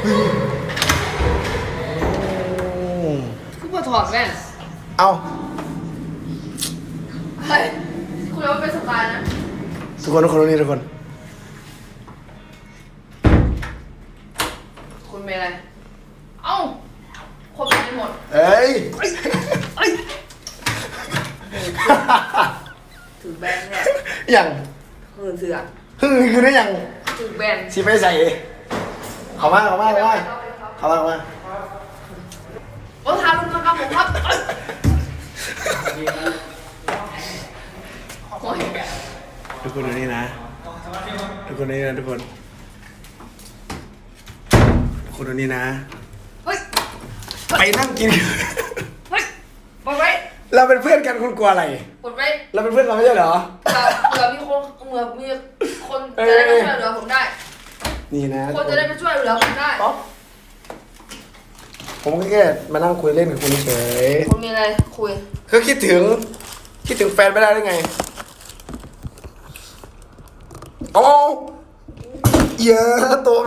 คุณมาถอดแว่นเอาเฮ้ยคุณเล่าเป็นสไตล์นะ ทุกคนทุกคนนี้ทุกคน คุณเป็นอะไร เอ้าคนเป็นไปหมด เอ้ยถือแบนเนี่ยอย่างเฮือนเสือเฮืองคือได้ยังถือแบนชิไปใส่ เขามาเขามาเขามาเขามาเขามาโอ้ทารุณกรรมผมครับโอ้ยทุกคนดูนี่นะ ทุกคนดูนี่นะทุกคนทุกคนดูนี่นะ เฮ้ยไปนั่งกิน เฮ้ยปลดไว้เราเป็นเพื่อนกันคุณกลัวอะไรปลดไว้เราเป็นเพื่อนกันไม่ใช่เหรอเผื่อเผื่อมีคนเผื่อมีคนจะได้มาช่วยเหลือผมได้ นี่นะ คนจะได้มาช่วยเหลือผมได้ผมก็แค่มานั่งคุยเล่นกับคุณเฉยคุณมีอะไรคุยก็คิดถึง คิดถึงแฟนไม่ได้ได้ไงโอ้เยอะตัว